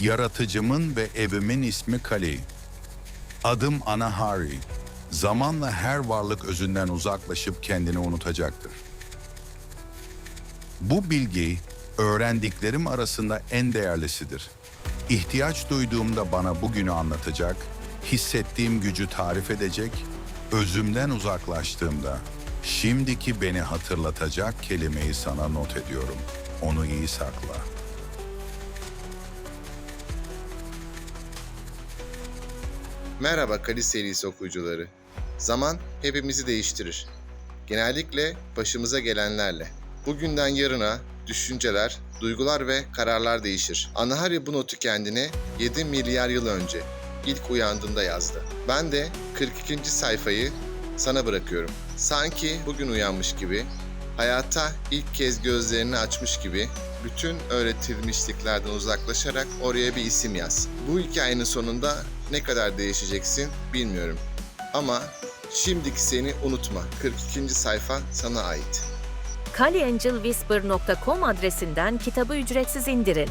Yaratıcımın ve evimin ismi Kali. Adım Anahari. Zamanla her varlık özünden uzaklaşıp kendini unutacaktır. Bu bilgi öğrendiklerim arasında en değerlisidir. İhtiyaç duyduğumda bana bugünü anlatacak, hissettiğim gücü tarif edecek, özümden uzaklaştığımda şimdiki beni hatırlatacak kelimeyi sana not ediyorum. Onu iyi sakla. Merhaba Kali serisi okuyucuları. Zaman hepimizi değiştirir. Genellikle başımıza gelenlerle. Bugünden yarına düşünceler, duygular ve kararlar değişir. Anahari bu notu kendine 7 milyar yıl önce ilk uyandığında yazdı. Ben de 42. sayfayı sana bırakıyorum. Sanki bugün uyanmış gibi, hayata ilk kez gözlerini açmış gibi bütün öğretilmişliklerden uzaklaşarak oraya bir isim yaz. Bu hikayenin sonunda ne kadar değişeceksin bilmiyorum. Ama şimdiki seni unutma. 42. sayfa sana ait. kaliangelwhisper.com adresinden kitabı ücretsiz indirin.